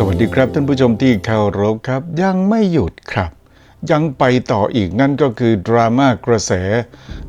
สวัสดีครับท่านผู้ชมที่เคารพครับ ยังไม่หยุดครับ ยังไปต่ออีกนั่นก็คือ ดราม่ากระแส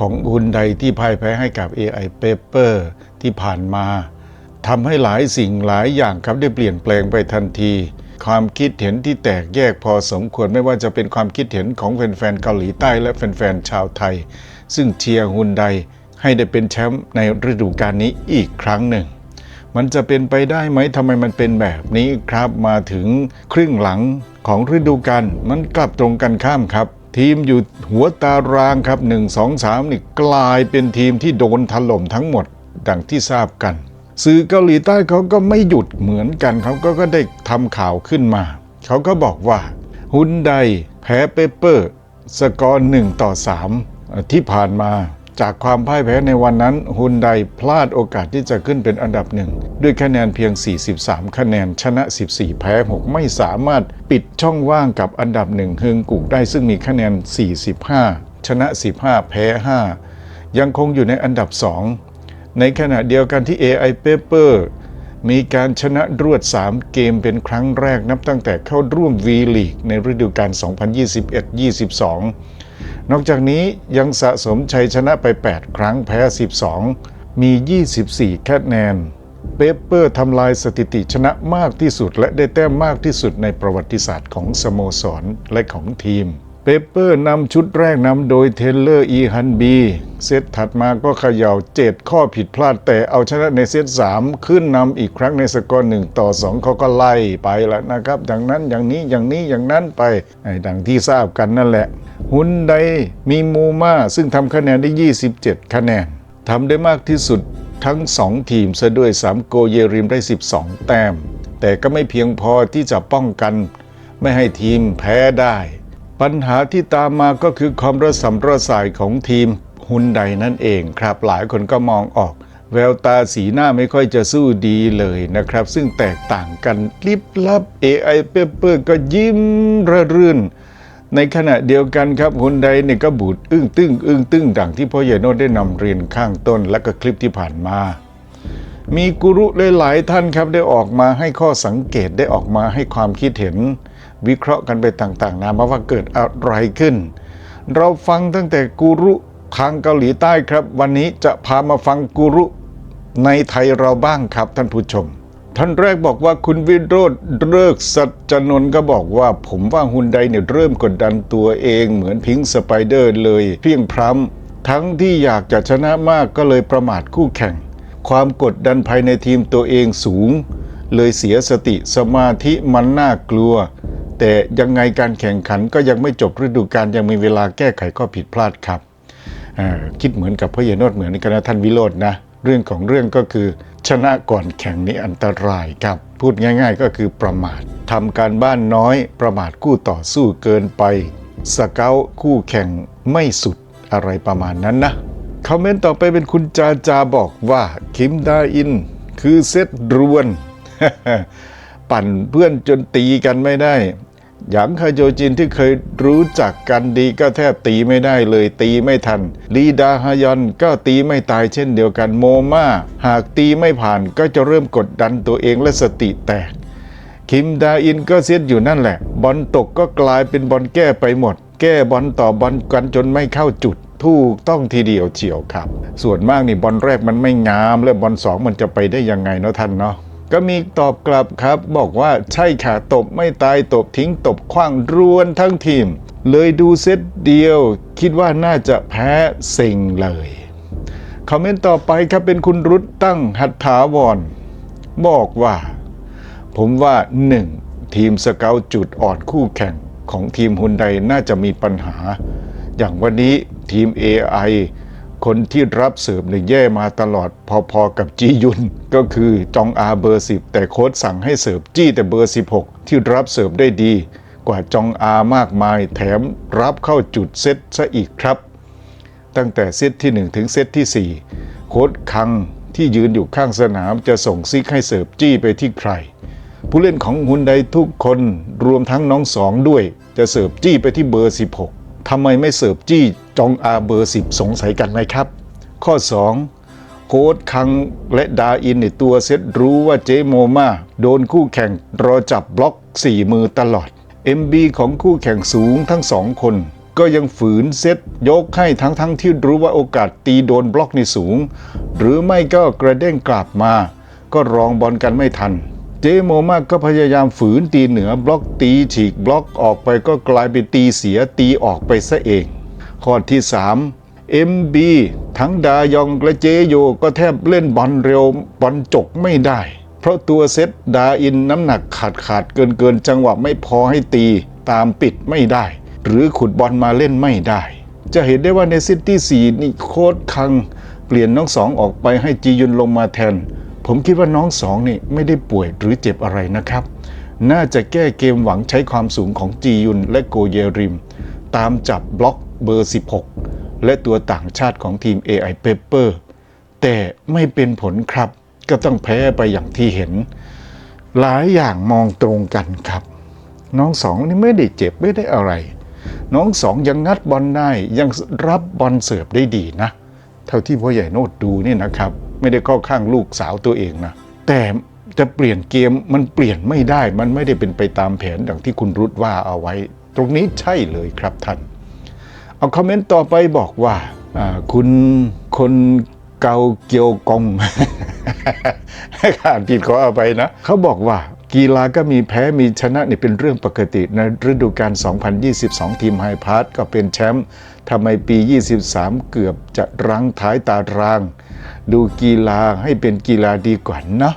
ของฮุนไดที่พ่ายแพ้ให้กับ AI Paper ที่ผ่านมาทำให้หลายสิ่งหลายอย่างครับได้เปลี่ยนแปลงไปทันที ความคิดเห็นที่แตกแยกพอสมควรไม่ว่าจะเป็นความคิดเห็นของแฟนๆเกาหลีใต้และแฟนๆชาวไทย ซึ่งเชียร์ฮุนไดให้ได้เป็นแชมป์ในฤดูกาลนี้อีกครั้งหนึ่ง มันจะเป็นไปได้ไหมทำไมมันเป็นแบบนี้ครับ มาถึงครึ่งหลังของฤดูกาลมันกลับตรงกันข้ามครับ ทีมอยู่หัวตารางครับ 1 2 3 นี่กลายเป็นทีมที่โดนถล่มทั้งหมดดังที่ทราบกัน สื่อเกาหลีใต้เขาก็ไม่หยุดเหมือนกันเขาก็ก็ได้ทำข่าวขึ้นมา เขาก็บอกว่าฮุนไดแพ้เปเปอร์ สกอร์1ต่อ 3 ที่ผ่านมา จากความพ่ายแพ้ในวันนั้นฮุนไดพลาดโอกาสที่จะขึ้นเป็นอันดับหนึ่ง ด้วยคะแนนเพียง 43 คะแนน ชนะ 14 แพ้ 6 ไม่สามารถปิดช่องว่างกับอันดับหนึ่งเฮงกุกได้ซึ่งมีคะแนน 45 ชนะ 15 แพ้ 5 ยังคงอยู่ในอันดับ 2 ในขณะเดียวกันที่ AI Paper มีการชนะรวด 3 เกมเป็นครั้งแรกนับตั้งแต่เข้าร่วม V League ในฤดูกาล2021-22 นอกจากนี้ยังสะสมชัยชนะไป 8 ครั้งแพ้ 12 มี 24 คะแนน เปเปอร์ทำลายสถิติชนะมากที่สุดและได้แต้มมากที่สุดในประวัติศาสตร์ของสโมสรและของทีม เปเปอร์นำชุดแรกนำโดยเทเลอร์อีฮันบีเซตถัดมาก็เขย่าเจ็ดข้อผิดพลาดแต่เอาชนะในเซต3ขึ้นนำอีกครั้งในสกอร์หนึ่งต่อ2เขาก็ไล่ไปแล้วนะครับ ดังนั้นอย่างนี้อย่างนี้อย่างนั้นไปไอ้ดังที่ทราบกันนั่นแหละฮุนไดมีมูมาซึ่งทำคะแนนได้ 27 คะแนนทำได้มากที่สุดทั้ง 2 ทีมซะด้วย 3 โกเยริมได้ 12 แต้ม แต่ก็ไม่เพียงพอที่จะป้องกัน ไม่ให้ทีมแพ้ได้ ปัญหาที่ตามมาก็คือความระสำระสายของทีมฮุนไดนั่นเองครับ หลายคนก็มองออก แววตาสีหน้าไม่ค่อยจะสู้ดีเลยนะครับ ซึ่งแตกต่างกันลิบลับ AI Paper ก็ยิ้มระรื่น ในขณะเดียวกันครับฮุนไดเนี่ยก็บูดอึ้งตึ้งอึ้งตึ้งดังที่พ่อใหญ่โนตได้นำเรียนข้างต้นและก็คลิปที่ผ่านมามีกุรุหลายๆท่านครับได้ออกมาให้ข้อสังเกตได้ออกมาให้ความคิดเห็น วิเคราะห์กันไปต่างๆนามาว่าเกิดอะไรขึ้น เราฟังตั้งแต่กูรุทางเกาหลีใต้ครับ วันนี้จะพามาฟังกูรุในไทยเราบ้างครับท่านผู้ชม ท่านแรกบอกว่าคุณวิโรธเลิกสัจนนท์ก็บอกว่าผมว่าฮุนไดเนี่ยเริ่มกดดันตัวเองเหมือนพิงค์สไปเดอร์เลยเพียงพร้ำทั้งที่อยากจะชนะมากก็เลยประมาทคู่แข่ง ความกดดันภายในทีมตัวเองสูง เลยเสียสติสมาธิมันน่ากลัว แต่ยังไงการแข่งขันก็ยังไม่จบฤดูกาลยังมีเวลาแก้ไขข้อผิดพลาดครับคิดเหมือนกับพ่อเยนโนดเหมือนกันนะท่านวิโรจน์นะเรื่องของเรื่องก็คือชนะก่อนแข่งนี้อันตรายครับ พูดง่ายๆก็คือประมาททำการบ้านน้อยประมาทคู่ต่อสู้เกินไป สเกลคู่แข่งไม่สุดอะไรประมาณนั้นนะคอมเมนต์ต่อไปเป็นคุณจาจาบอกว่าคิมดาอิน คือเซตรวน ปั่นเพื่อนจนตีกันไม่ได้ หยางคาโยจินที่เคยรู้จักกันดีก็แทบตีไม่ได้เลยตีไม่ทัน ลีดาฮยอนก็ตีไม่ตายเช่นเดียวกันโมมาหากตีไม่ผ่านก็จะเริ่มกดดันตัวเองและสติแตก คิมดาอินก็เสียอยู่นั่นแหละ บอลตกก็กลายเป็นบอลแก้ไปหมด แก้บอลต่อบอลกันจนไม่เข้าจุดถูกต้องทีเดียวเฉียวครับ ส่วนมากนี่บอลแรกมันไม่งาม และบอลสองมันจะไปได้ยังไงเนาะท่านเนาะ ก็มีตอบกลับครับ บอกว่าใช่ค่ะตบไม่ตายตบทิ้งตบขว้างรวนทั้งทีม เลยดูเซตเดียว คิดว่าน่าจะแพ้เซ็งเลยคอมเมนต์ต่อไปครับเป็นคุณรุตตั้งหัตถาวร บอกว่า ผมว่า 1. ทีมสเกลจุดอ่อนคู่แข่งของทีมฮุนไดน่าจะมีปัญหา อย่างวันนี้ทีม AI คนที่รับเสิร์ฟเนี่ยแย่มาตลอดพอๆกับจียุน ก็คือจองอาเบอร์ 10 แต่โค้ชสั่งให้เสิร์ฟจี้แต่เบอร์ 16 ที่รับเสิร์ฟได้ดี กว่าจองอามากมายแถมรับเข้าจุดเซตซะอีกครับ ตั้งแต่เซตที่ 1 ถึงเซตที่ 4 โค้ชคังที่ยืนอยู่ข้างสนามจะส่งซิกให้เสิร์ฟจี้ไปที่ใคร ผู้เล่นของฮุนไดทุกคนรวมทั้งน้องสองด้วย จะเสิร์ฟจี้ไปที่เบอร์ 16 ทำไมไม่เสิร์ฟจี้จองอาเบอร์ 10 สงสัยกันไหมครับ ข้อ 2 โค้ดคังและดาอินในตัวเซตรู้ว่าเจโมมาโดนคู่แข่งรอจับบล็อกสี่มือตลอด MB ของคู่แข่งสูงทั้งสองคน ก็ยังฝืนเซตยกให้ทั้งทั้งที่รู้ว่าโอกาสตีโดนบล็อกนี่สูง หรือไม่ก็กระเด้งกลับมา ก็รองบอลกันไม่ทัน เจโมมาก็พยายามฝืนตีเหนือบล็อกตีฉีกบล็อกออกไปก็กลายเป็นตีเสียตีออกไปซะเอง ข้อที่ 3 MB ทั้งดายองและเจโยก็แทบเล่นบอลเร็วบอลจกไม่ได้ เพราะตัวเซตดาอินน้ำหนักขาดขาดเกินเกินจังหวะไม่พอให้ตีตามปิดไม่ได้ หรือขุดบอลมาเล่นไม่ได้ จะเห็นได้ว่าในซิตี้สี่นี่โค้ดคัง เปลี่ยนน้องสองออกไปให้จียุนลงมาแทน ผมคิดว่าน้องสองนี่ไม่ได้ป่วยหรือเจ็บอะไรนะครับ น่าจะแก้เกมหวังใช้ความสูงของจียุนและโกเยริม ตามจับบล็อกเบอร์ 16 และตัวต่างชาติของทีม AI Paper แต่ไม่เป็นผลครับ ก็ต้องแพ้ไปอย่างที่เห็น หลายอย่างมองตรงกันครับ น้องสองนี่ไม่ได้เจ็บไม่ได้อะไร น้องสองยังงัดบอลได้ยังรับบอลเสิร์ฟได้ดีนะ เท่าที่พ่อใหญ่โนดดูนี่นะครับ ไม่ได้เข้าข้างลูกสาวตัวเองนะ แต่จะเปลี่ยนเกมมันเปลี่ยนไม่ได้ มันไม่ได้เป็นไปตามแผนดังที่คุณรุดว่าเอาไว้ ตรงนี้ใช่เลยครับท่าน เอาคอมเมนต์ต่อไปบอกว่าอ่าคุณคนเกาเกียวกงอ่านผิดขอเอาไปนะ เขาบอกว่ากีฬาก็มีแพ้มีชนะนี่เป็นเรื่องปกติ ในฤดูกาล2022 ทีมไฮพาร์ตก็เป็นแชมป์ ทำไมปี 23 เกือบจะรั้งท้ายตาราง ดูกีฬาให้เป็นกีฬาดีกว่าเนาะ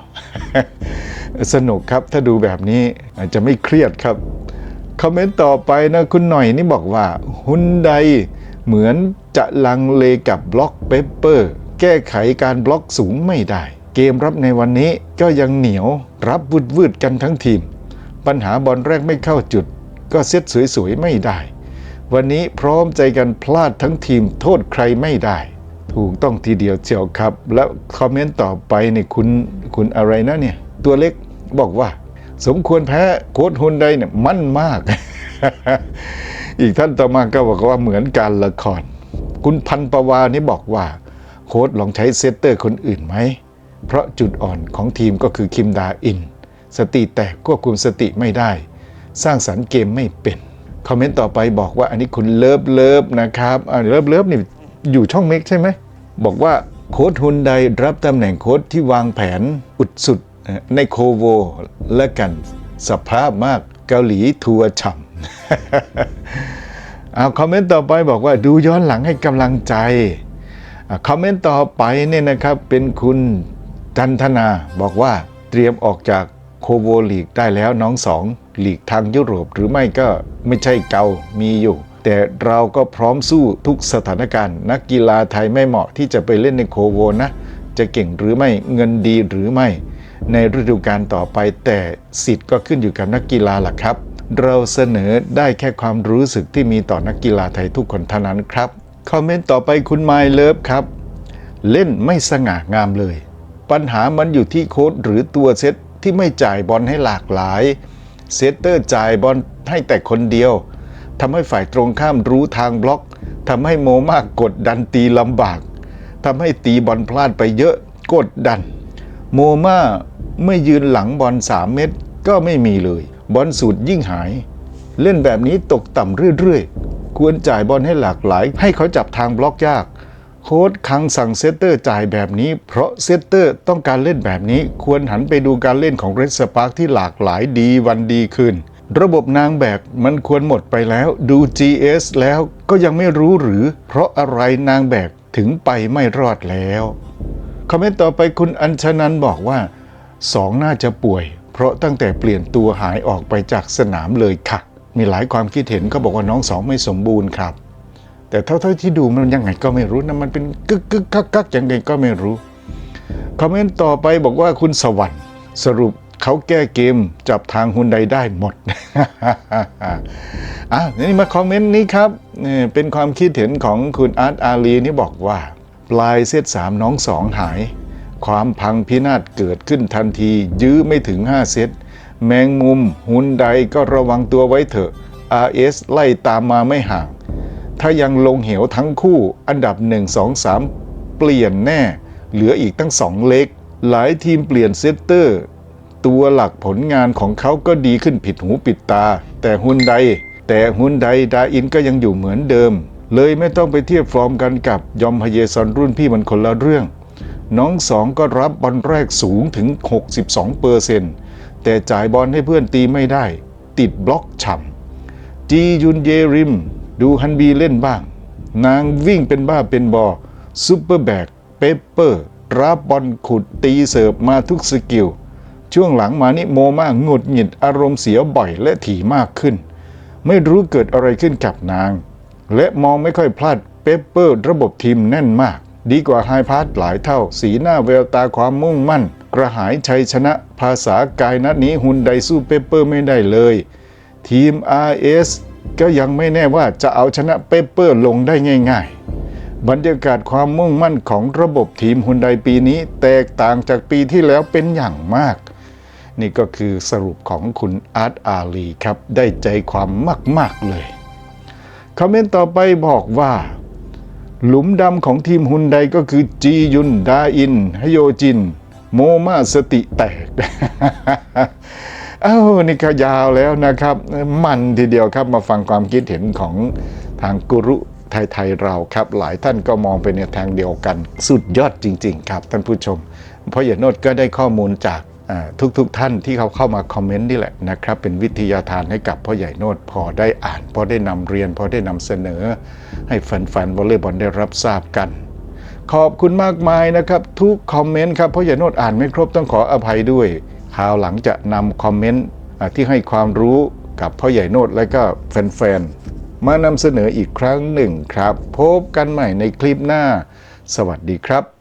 สนุกครับถ้าดูแบบนี้อาจจะไม่เครียดครับ คอมเมนต์ต่อไปนะคุณหน่อยนี่บอกว่าฮุนไดเหมือนจะลังเลกับบล็อกเปเปอร์แก้ไขการบล็อกสูงไม่ได้ เกมรับในวันนี้ก็ยังเหนียวรับวืดวืดๆกันทั้งทีม ปัญหาบอลแรกไม่เข้าจุด ก็เซตสวยๆไม่ได้ วันนี้พร้อมใจกันพลาดทั้งทีมโทษใครไม่ได้ ถูกต้องทีเดียวเชียวครับ แล้วคอมเมนต์ต่อไปนี่คุณคุณอะไรนะเนี่ย ตัวเล็กบอกว่า สมควรแพ้โค้ดฮุนไดเนี่ยมั่นมาก อีกท่านต่อมาก็บอกว่าเหมือนการละคร คุณพันประวานี่บอกว่า โค้ดลองใช้เซตเตอร์คนอื่นไหม เพราะจุดอ่อนของทีมก็คือคิมดาอิน สติแตกควบคุมสติไม่ได้ สร้างสรรค์เกมไม่เป็น คอมเมนต์ต่อไปบอกว่าอันนี้คุณเลิฟเลิฟนะครับอ่าเลิฟเลิฟนี่อยู่ช่องเมกใช่ไหม บอกว่าโค้ดฮุนไดรับตำแหน่งโค้ดที่วางแผนอุดสุดในโคโวและกันสภาพมากเกาหลีทัวร์ฉ่ำเอาคอมเมนต์ต่อไปบอกว่าดูย้อนหลังให้กำลังใจคอมเมนต์ต่อไปเนี่ยนะครับเป็นคุณจันทนาบอกว่าเตรียมออกจากโคโวลีกได้แล้วน้องสอง หลีกทางยุโรปหรือไม่ก็ไม่ใช่เกามีอยู่ แต่เราก็พร้อมสู้ทุกสถานการณ์ นักกีฬาไทยไม่เหมาะที่จะไปเล่นในโคโวนะ จะเก่งหรือไม่เงินดีหรือไม่ ในฤดูกาลต่อไปแต่สิทธิ์ก็ขึ้นอยู่กับนักกีฬาล่ะครับ เราเสนอได้แค่ความรู้สึกที่มีต่อนักกีฬาไทยทุกคนเท่านั้นครับคอมเมนต์ต่อไปคุณไมล์เลิฟครับ เล่นไม่สง่างามเลย ปัญหามันอยู่ที่โค้ดหรือตัวเซตที่ไม่จ่ายบอลให้หลากหลาย เซตเตอร์จ่ายบอลให้แต่คนเดียวทำให้ฝ่ายตรงข้ามรู้ทางบล็อกทำให้โมมากกดดันตีลำบากทำให้ตีบอลพลาดไปเยอะกดดัน โมมาไม่ยืนหลังบอล3เม็ดก็ไม่มีเลย บอลสูตรยิ่งหาย เล่นแบบนี้ตกต่ำเรื่อยๆ ควรจ่ายบอลให้หลากหลาย ให้เขาจับทางบล็อกยาก โค้ดคังสั่งเซตเตอร์จ่ายแบบนี้ เพราะเซตเตอร์ต้องการเล่นแบบนี้ ควรหันไปดูการเล่นของเรสปาร์คที่หลากหลายดีวันดีขึ้นระบบนางแบกมันควรหมดไปแล้วดู GS แล้วก็ยังไม่รู้หรือ เพราะอะไรนางแบกถึงไปไม่รอดแล้ว คอมเมนต์ต่อไปคุณอัญชนันบอกว่าสองน่าจะป่วย เพราะตั้งแต่เปลี่ยนตัวหายออกไปจากสนามเลยค่ะ มีหลายความคิดเห็นก็บอกว่าน้องสองไม่สมบูรณ์ครับ แต่เท่าๆที่ดูมันยังไงก็ไม่รู้นะมันเป็นกึกกึกกักกักยังไงก็ไม่รู้คอมเมนต์ต่อไปบอกว่าคุณสวรรค์สรุปเขาแก้เกมจับทางฮุนไดได้หมด อะนี่มาคอมเมนต์นี้ครับนี่เป็นความคิดเห็นของคุณอาร์ตอาลีนี่บอกว่า ปลายเซตสามน้องสองหาย ความพังพินาศเกิดขึ้นทันที ยื้อไม่ถึง 5 เซต แมงมุมฮุนไดก็ระวังตัวไว้เถอะ RS ไล่ตามมาไม่ห่าง ถ้ายังลงเหวทั้งคู่อันดับ 1 2 3 เปลี่ยนแน่ เหลืออีกตั้งสองเล็ก หลายทีมเปลี่ยนเซตเตอร์ ตัวหลักผลงานของเขาก็ดีขึ้นผิดหูผิดตา แต่ฮุนไดแต่ฮุนไดดาอินก็ยังอยู่เหมือนเดิม เลยไม่ต้องไปเทียบฟอร์มกันกับยอมพเยซอนรุ่นพี่มันคนละเรื่อง น้องสองก็รับบอลแรกสูงถึง 62เปอร์เซนต์แต่จ่ายบอลให้เพื่อนตีไม่ได้ ติดบล็อกฉ่ำจียุนเยริม ดูฮันบีเล่นบ้าง นางวิ่งเป็นบ้าเป็นบอซูเปอร์แบกเปเปอร์รับบอลขุดตีเสิร์ฟมาทุกสกิล ช่วงหลังมานี่โมมากหงุดหงิดอารมณ์เสียบ่อยและถี่มากขึ้น ไม่รู้เกิดอะไรขึ้นกับนาง และมองไม่ค่อยพลาดเปเปอร์ระบบทีมแน่นมาก ดีกว่าไฮพาร์หลายเท่า สีหน้าแววตาความมุ่งมั่น กระหายชัยชนะภาษากายนัดนี้ฮุนไดสู้เปเปอร์ไม่ได้เลย ทีม RS ก็ยังไม่แน่ว่าจะเอาชนะเปเปอร์ลงได้ง่าย ๆ บรรยากาศความมุ่งมั่นของระบบทีมฮุนไดปีนี้แตกต่างจากปีที่แล้วเป็นอย่างมาก นี่ก็คือสรุปของคุณอาร์ตอาลีครับ ได้ใจความมาก ๆ เลย คอมเมนต์ต่อไปบอกว่า หลุมดำของทีมฮุนไดก็คือจียุน ดาอินฮโยจิน โมมาสติแตก เอ้านี่ก็ยาวแล้วนะครับ มันทีเดียวครับมาฟังความคิดเห็นของทางกุรุไทยๆเราครับ หลายท่านก็มองไปในทางเดียวกัน สุดยอดจริง ๆ ครับท่านผู้ชม เพราะอย่าโนดก็ได้ข้อมูลจากทุกๆทท่านที่เขาเข้ามาคอมเมนต์นี่แหละนะครับ เป็นวิทยาทานให้กับพ่อใหญ่โนดพอได้อ่าน พอได้นำเรียน พอได้นำเสนอ ให้แฟนๆวอลเลย์บอลได้รับทราบกันขอบคุณมากมายนะครับ ทุกคอมเมนต์ครับเพราะอย่าโนดอ่านไม่ครบต้องขออภัยด้วย คราวหลังจะนำคอมเมนต์ที่ให้ความรู้กับพ่อใหญ่โนดและก็แฟนๆ มานำเสนออีกครั้งหนึ่งครับ พบกันใหม่ในคลิปหน้า สวัสดีครับ